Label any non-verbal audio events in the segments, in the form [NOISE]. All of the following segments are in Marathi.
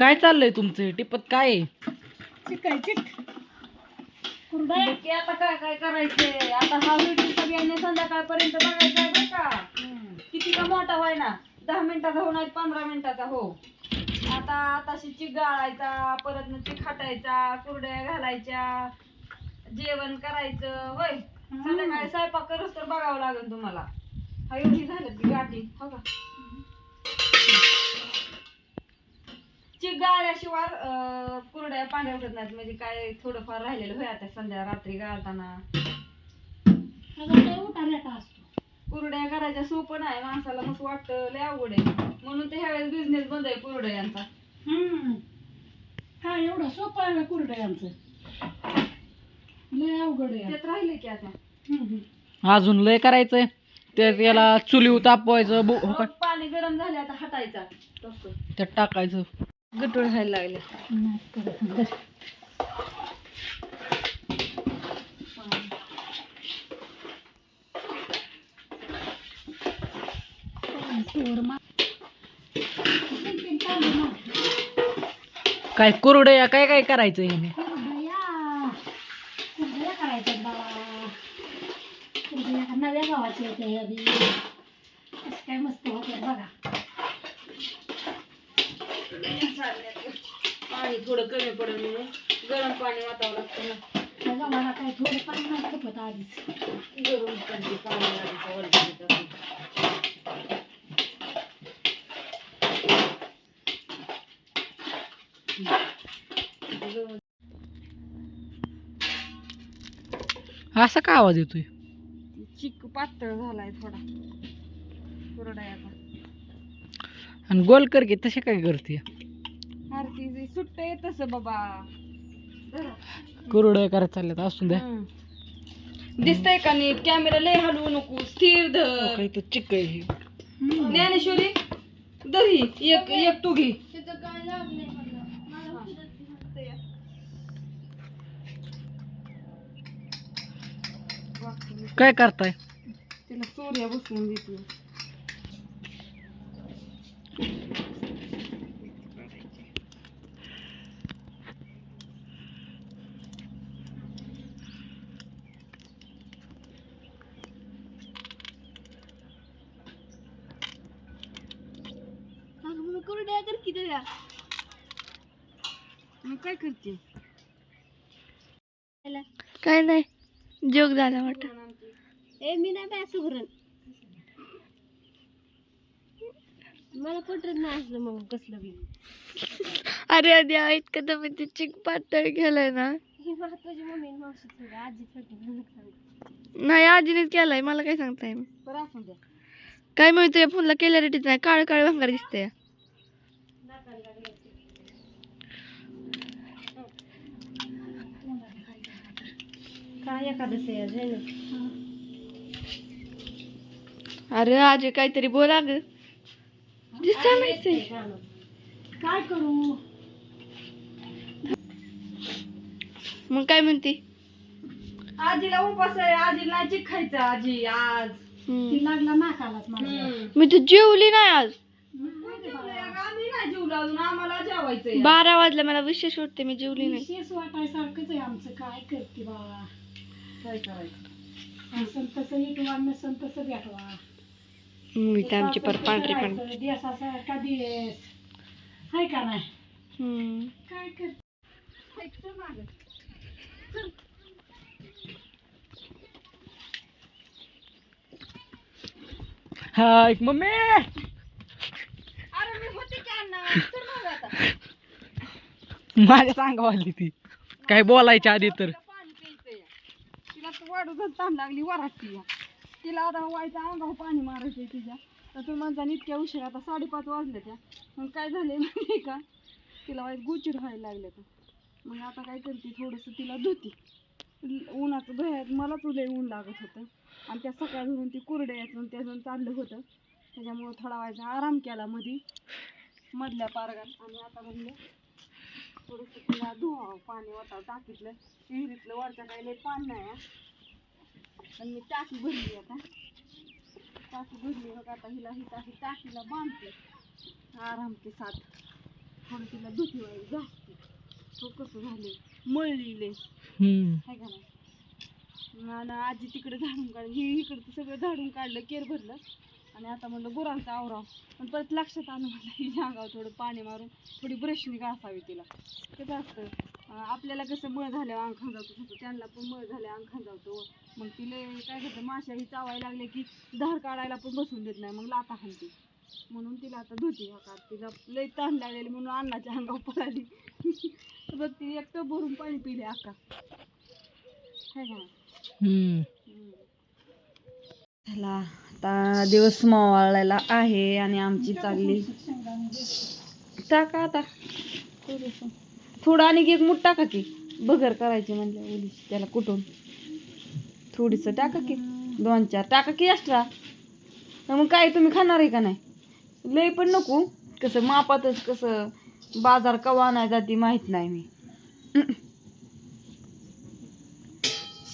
काय चाललंय तुमचं? हे टिपत काय? आहे? चिकायची नक्की आता काय काय करायचंय? आता हा व्हिडिओ सगळ्यांनी संध्याकाळपर्यंत बघायचा आहे बरं का. किती का मोठा व्हाय ना दहा मिनिटाचा हो नाही पंधरा मिनिटाचा हो. आता आताशी चिक गाळायचा परत न चिक खाटायचा कुरड्या घालायच्या जेवण करायचं होय. संध्याकाळी स्वयंपाक करत तर बघावं लागेल तुम्हाला. हा एवढी झालं की गाठी हो का? अं, कुरड्या पांढऱ्या उठत नाहीत. म्हणजे काय थोडंफार राहिलेलं होय आता संध्या रात्री गाळताना. उठायला का असतो? कुरड्या करायच्या सोपं नाही. माणसाला मस्त वाटतं लय अवघड आहे. म्हणून ते ह्यावेळेस बिझनेस बंद आहे कुरड्यांचा हम्म. काय एवढं सोपं आहे कुरडे आमचं लय अवघड आहे. त्यात राहिले की आता. हम्म. अजून लय करायचंय. ते त्याला चुली तापवायचं बो- हो पाणी गरम झाले आता हटायचा. तसं त्यात टाकायचं. गटूळ व्हायला लागले. काय कुरडया काय काय करायचं याने नव्या गावाची होते काय मस्त होते बघा. पाणी थोडं कमी पडेल म्हणून. गरम पाणी वाटावं लागतं ना. त्या गावाला काय थोडं पाणी नाही खपत आधीच. गरम पाणी पाणी असा का आवाज येतोय? चिक पातळ झालाय थोडा. कुरड्याचा आणि गोल कर की तसे काय करते? आरती सुट्ट येत तसं बाबा. धरा. कुरडया करायला चालल्यात असून द्या. हम्म. दिसतंय का नीट? कॅमेरा लय हलवू नको. स्थिर धर. काही तर चिक आहे हे. ज्ञानेश्वरी दही एक एक तू घे. काय करताय? तिला सूर्य बसवून देते. मग काय करते? काय नाही जोक झाला वाटत. ए मी नाही असं करून मला पटत नाही असलं मग कसलं बी. अरे आधी इतकं तर ते चिक पातळ केलंय ना. ही महत्वाची मम्मी आणि मावशी सगळं आजी छोटी नाही आजीनेच केलाय मला काय सांगताय मी बरं असू द्या. काय म्हणतो या फोनला क्लॅरिटीच नाही. काळ काळ भंगार दिसते काय एखादं आहे अरे आजी काहीतरी बोला ग. काय करू? मग काय म्हणते? आजीला उपास आहे. आजीला नाही चिक खायचं आजी आज. ती लागला नाकालाच हम्म. मी तू जेवली नाही आज. आम्ही नाही जेवलो अजून. आम्हाला जेवायचंय. बारा वाजला मला विशेष वाटते मी जेवली नाही. शेस वाटायसारखंच आहे आमचं. काय करते बाबा काय करायचं? असं तसं इटवा नसन तसं भेटवा मी तर आमची पर पांढरी पण. देसासारखा देस हाय का नाही? हम्म. काय कर हाय मम्मी! अरे मी होते की अण्णा? चल मग आता. [LAUGHS] माझ्या सांगावं आली ती. काय बोलायच्या आधी तर तिला पाणी प्यायचंय तिला तर वाढू ताण लागली वराटती या. तिला आता व्हायचं अंगावर पाणी मारायचंय तिच्या. तर तुम्ही म्हणता इतक्या उशीर आता साडेपाच वाजले त्या. मग काय झाले माहिती का? तिला वाईट गुचीर व्हायला लागले तर मग आता काय करते? थोडंसं तिला धुती. उन्हाचं धुयात मलाच लय ऊन लागत होतं. आणि त्या सकाळ धरून ती कुरड्या यातून त्यातून चाललं होतं. त्याच्यामुळं थोडा व्हायचा आराम केला मधी. मधल्या पारगात. आणि आता म्हणलं थोडंसं तिला धुवा पाणी वाटावं टाकीतलं. विहिरीतलं वरच्या काही लय पाणी नाही आहे. पण मी टाकी भरली आता. टाकी भरली बघ आता हिला ही टाकी टाकीला बांधते. आराम के साथ थोडं तिला भीती वाटली जास्त. तो कसं झाले मळलीले. हाय का नाही? आणि आजी तिकडे झाडून काढ ही इकडं सगळं झाडून काढलं केर भरलं. आणि आता म्हणलं गुरांचा आवराव. पण परत लक्षात आलं मला ही अंगावर थोडं पाणी मारून थोडी ब्रशनी घासावी तिला. कसं असतं आपल्याला कसं मळ झाल्यावर अंग खांजावतो त्यांना पण मळ झाल्यावर अंग खांजावतो मग तिला काय करतं माश्या ही चावायला लागले की धार काढायला पण बसून देत नाही मग लाता हाणते म्हणून तिला आता धुती हा काढ तिला लई ताण लागलेली म्हणून अन्नाच्या अंगावर पळाली बघ [LAUGHS] ती एक टब भरून पाणी पिले अक्का. का झाला आता दिवस मावाळायला आहे आणि आमची चालली. टाका आता. थोडं आणि एक मूठ टाका की. बगर करायची म्हणलं ओलीशी त्याला कुठून. थोडीसं टाका की. दोन चार टाका की एक्स्ट्रा मग काय तुम्ही खाणार आहे का नाही? लय पण नको. कसं मापातच कसं बाजार कवा नाही जाती माहीत नाही मी.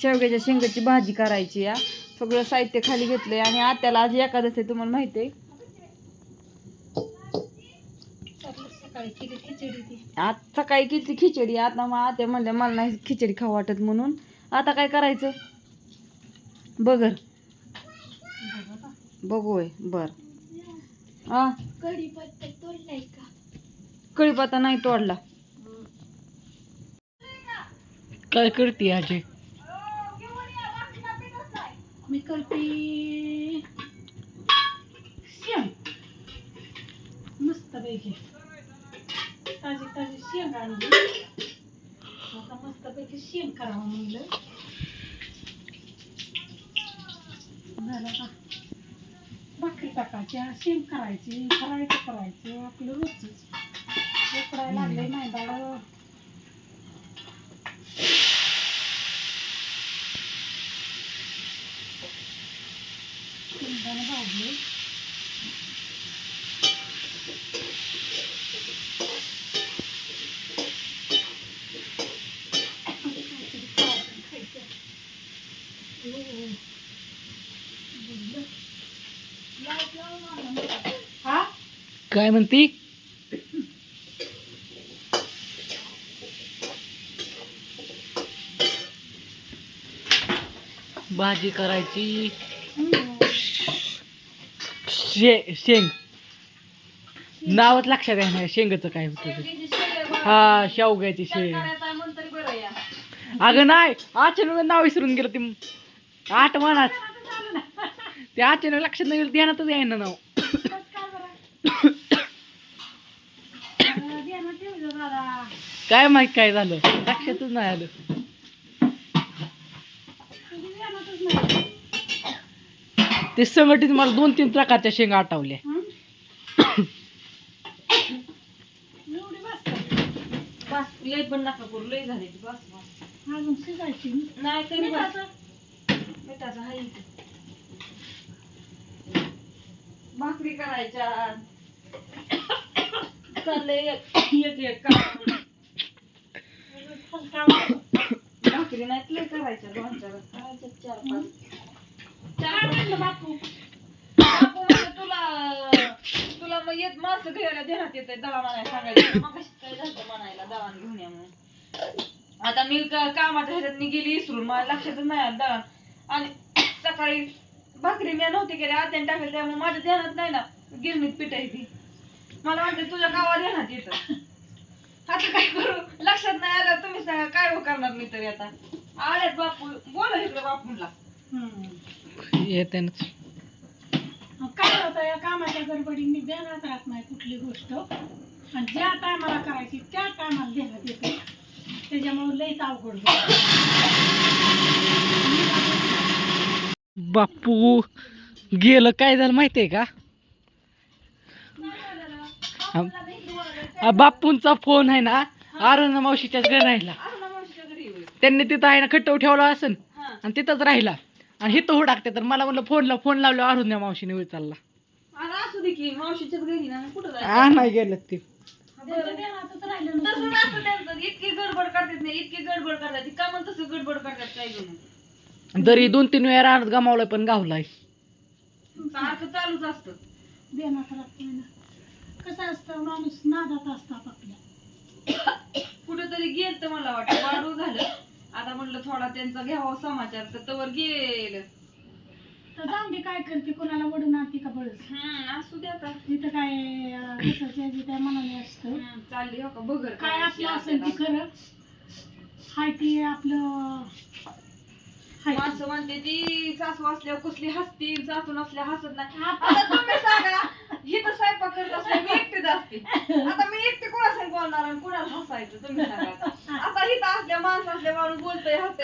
शेवग्याच्या शेंगाची भाजी करायची या सगळं साहित्य खाली घेतलंय आणि आत्याला आज एकादश आहे तुम्हाला माहिती आहे. सकाळी केली खिचडी ती. आज सकाळी केली खिचडी आता मग आत्या म्हणल्या मला नाही खिचडी खाऊ वाटत म्हणून. आता काय करायचं? बगर बघू होय बर. हा कढीपत्ता तोडलाय का? कळीपत्ता नाही तोडला. काय करते आजी? मी करते. मस्त पैकी. ताजी ताजी शेंग आणली. आता मस्त पैकी शेंग करावं म्हणलं. झालं का? भाकरी टाकायच्या शेंग करायची करायचं करायचं आपलं रोजच. उकडायला लागले नाही दाड शेंगदाणे भाजले हा काय म्हणती? भाजी करायची. शे शेंग. नावच लक्षात आहे शेंगाचं काय होतं हा शेवग्याची शेंग. अगं नाही अचानक नाव विसरून गेलं ते. आठ मनात. ते अचानक लक्षात नाही गेलं ध्यानातच आहे ना नाव काय माहीत काय झालं? लक्षातच नाही आलं. ते संघटित मला दोन तीन प्रकारच्या शेंगा आठवल्या. पण नका भाकरी करायच्या. चाललंय एक एक काम. भाकरी लय करायच्या दोन चार करायच्या चार पाच चार बापू बापू म्हणलं तुला तुला मग येत माणसं घ्यायला देण्यात येते दवा म्हणायला सांगायचं मग काय झालं म्हणायला दवान घेऊन या म्हणून आता मी कामाच्या ह्याच्यात मी गेली इसरून मला लक्षातच नाही आलं दळण आणि सकाळी भाकरी मी नव्हती केली आत्याने टाकली त्यामुळे माझ्या ध्यानात नाही ना गिरणीत पिटायची मला वाटतं तुझ्या गावात ध्यानात येतं आता काय करू? लक्षात नाही आलं तुम्ही सांगा काय हो करणार मी तरी आता? आल्यात बापू बोला इकडे बापूला. येते काय होतं या कामाच्या गडबडीने ध्यानात राहत नाही कुठली गोष्ट. आणि ज्या टायमाला करायची त्या टायमाला ध्यानात येते. त्याच्यामुळे लईच अवघड होतं. बापू गेलं काय झालं माहितीये का? बापूंचा फोन आहे ना आरुणा मावशीच्याच घरी राहिला. अरुणा मावशीच्या घरी येऊ. त्यांनी तिथं आहे ना खट्टव ठेवला असन हा. आणि तिथंच राहिला. आणि हिथं हुडाकते तर मला म्हणलं फोनला फोन लावला अरुण्या मावशीने विचारला आणि असू दे की मावशीच्याच घरी ना कुठं जायचं? आ नाही गेलं ते. त्यांच्या ध्यानातच राहिलं तसं नसतं. नसतं त्यांचं इतकी गडबड करतात नाही इतकी गडबड करतात. का मग तसं गडबड करतात काय जण दरी दोन तीन वेळा राहत गमावलाय पण गावलाय. सारखं चालूच असतं. कसं असतं माणूस नादात असतात आपल्या. कुठेतरी गेल मला वाटतं वाढू झालं. आता म्हटलं थोडा त्यांचा घ्यावा समाचार तर तवर गेलं. तर जाऊन दे काय करते कोणाला वडून आणते का बळच? हम्म असू दे आता. तिथं काय जसं जे काय मनाने असतं. हम्म, चालली हो का बगर काय आपलं असेल ते खरं. हाय ती आपलं. माणसं म्हणते ती सासू असल्यावर कसली हसतील सासू नसल्या हसत नाही. आता तुम्ही सांगा ही तर स्वयंपाक करत असल्या मी एकटीच असते. आता मी एकटी कोणासंग बोलणार आणि कोणाला हसायचं तुम्ही सांगा आता. ही तर असल्या माणसं असल्या माणूस बोलतोय हसते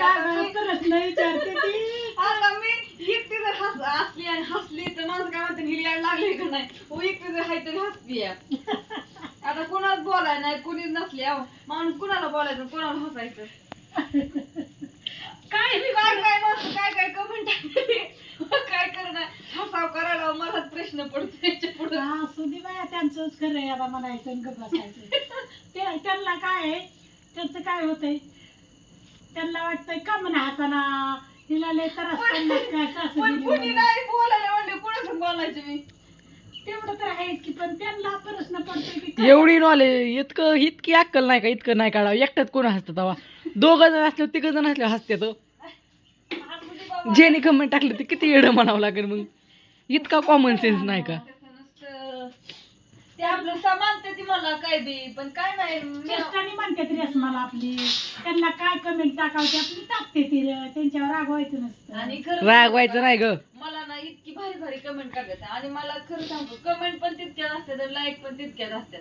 आता मी- एकटी जर हस असली आणि हसली तर माणसं काय म्हणते हिला यायला लागले का नाही? हो एकटी जर हाय तरी हसती आता कोणाच बोलाय नाही कोणीच नसली माणूस कुणाला बोलायचं कोणाला हसायचं? काय बी काय काय माणसं काय काय कमेंट काय करणार? हसाव करायला मलाच प्रश्न पडतो याच्यापुढे. हा सुधी बाया त्यांचंच खरं आहे आता आणि गप्प बसायचं ते त्यांना काय आहे? त्यांचं काय होतंय? त्यांना वाटतंय का म्हणा हाताना तिला लय त्रास पडणार काय सासू पण दिली कुणी म्हणून. नाही बोलायला म्हणले कोणासंग बोलायचं मी? तेवढं तर आहेच की पण त्यांना प्रश्न पडतोय की काय? एवढी नॉलेज इतकं इतकी अक्कल नाही का इतकं नाही काढावं? एकट्यात कोण हसतं तेव्हा दोघं जण असले तिघ जण असले हसते तो. ज्याने कमेंट टाकलं ते किती येडं म्हणावं लागेल मग. इतका कॉमन सेन्स नाही का. ते आपलं सामानते ती मला काय बी पण काय नाही मी- चेष्टाने म्हणते ती मला आपली. त्यांना काय कमेंट टाकावते आपली टाकते ती र. त्यांच्यावर रागवायचं नसतं. आणि खरं रागवायचं नाही ग. मला ना इतकी भारी भारी कमेंट करतात आणि मला खरं सांगू कमेंट पण तितक्याच असतात लाईक पण तितक्याच असतात.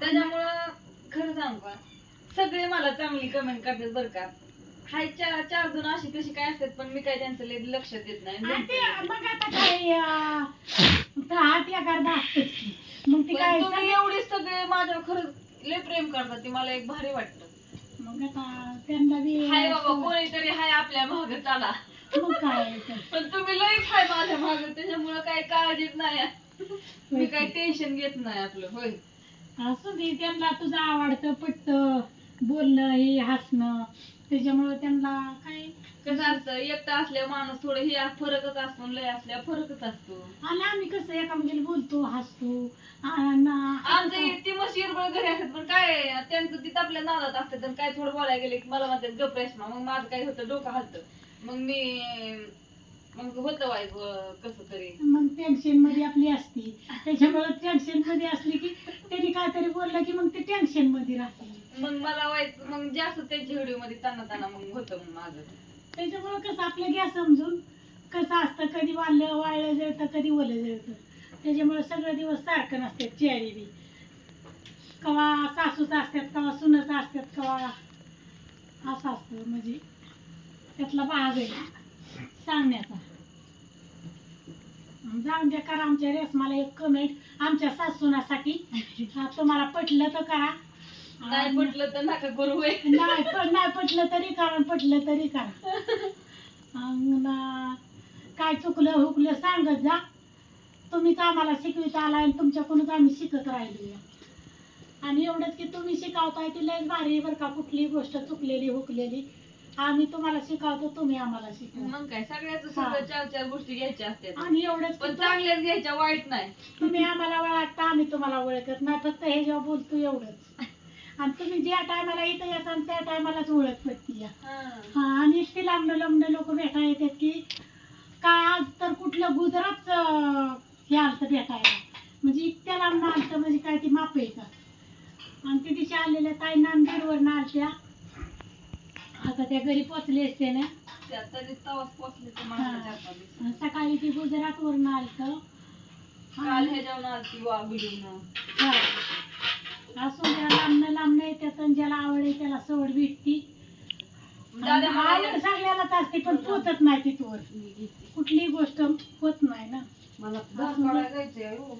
त्याच्यामुळं खरं सांगू का? सगळे मला चांगली कमेंट करतात बरं का. हाय चार चार जण अशी कशी काय असतात पण मी काय त्यांचं लय लक्ष देत नाही. ते मग आता काय अं, तर हात या करता असतेच की. मग ती काय पण तुम्ही एवढे सगळे माझ्यावर खरंच लय प्रेम करतात ते मला एक भारी वाटतं. मग आता त्यांना बी हाय बाबा कोणीतरी हाय आपल्या माग चला. मग काय तर. पण तुम्ही लई हाय माझ्या माग त्याच्यामुळं काही काळजीच नाही. मी काही टेन्शन घेत नाही आपलं होय. असू दे त्यांना तुझं आवडतं पटतं. बोलणं हे हसणं त्याच्यामुळे त्यांना काय कसं असतं एकटा असल्यावर माणूस थोडं हे फरकच असतो लय असल्यावर फरकच असतो. आणि आम्ही कसं एकामेकीला बोलतो हसतो आणि आमचं ती मशी घरी असतात पण काय त्यांचं तिथं आपल्या नादात असतात आणि काय थोडं बोलायला गेले की मला म्हणतात गप रेश्मा मग माझं काय होतं डोकं हलतं. मग मी मग होतं व्हायचं कसं तरी. मग टेन्शनमध्ये आपली असती. त्याच्यामुळे टेन्शनमध्ये असली की त्यांनी काहीतरी बोललं की मग ते टेन्शनमध्ये राहते. मग मला व्हायचं मग जास्त त्यांच्या व्हिडिओमध्ये ताना ताना मग होतं मग माझं. त्याच्यामुळे कसं आपलं घ्या समजून कसं असतं कधी वाळलं वाळलं जळतं कधी ओलं जळतं. त्याच्यामुळे सगळं दिवस सारखं नसतात चेहरे बी. कवा सासूच असतात कवा सुनच असतात कवा असं असतं म्हणजे त्यातला भाग आहे सांगण्याचा. जाऊन द्या करा आमच्या रेसमाला एक कमेंट आमच्या सासूनासाठी. तुम्हाला पटलं तर करा. नाही पटलं तर नका करू. होय. नाही पण नाही पटलं तरी करा आणि पटलं तरी करा. अन, काय चुकलं हुकलं सांगत जा. तुम्हीच आम्हाला शिकवित आला आणि तुमच्याकडूनच आम्ही शिकत राहिलो आणि एवढंच की तुम्ही शिकवताय ती लयच भारी आहे बरं का कुठली गोष्ट चुकलेली हुकलेली. आम्ही तुम्हाला शिकवतो तुम्ही आम्हाला शिकवा. मग काय सगळ्याच हा. सगळं चार चार गोष्टी घ्यायच्या असतात. आणि एवढंच पण की चांगल्याच घ्यायच्या वाईट नाही. तुम्ही आम्हाला ओळखता आम्ही तुम्हाला ओळखत नाही फक्त हे जेव्हा बोलतो एवढंच. आणि तुम्ही ज्या टायमाला इथं येतात त्या टायमालाच ओळख पडती या. हा. आणि इतके लांबणं लांबणं लोक भेटा येतात की काय आज तर कुठलं गुजरात हे आलतं भेटायला. म्हणजे इतक्या लांबणं आलतं म्हणजे काय ती माप का? आणि ते दिवशी आलेल्या ताई नांदेडवरनं आलत्या. आता त्या घरी पोचले असते ना. हा. आणि सकाळी ती गुजरातवरनं आलतं. काल ह्याच्यावर आलती वाघुलीनं हा. असून द्या लांबणं लांबणं येतात आणि ज्याला आवड आहे त्याला सवड भेटती. दादा मला आवड असते पण पोचत नाही तिथवर. कुठलीही गोष्ट होत नाही ना. मला भात काढायला हो.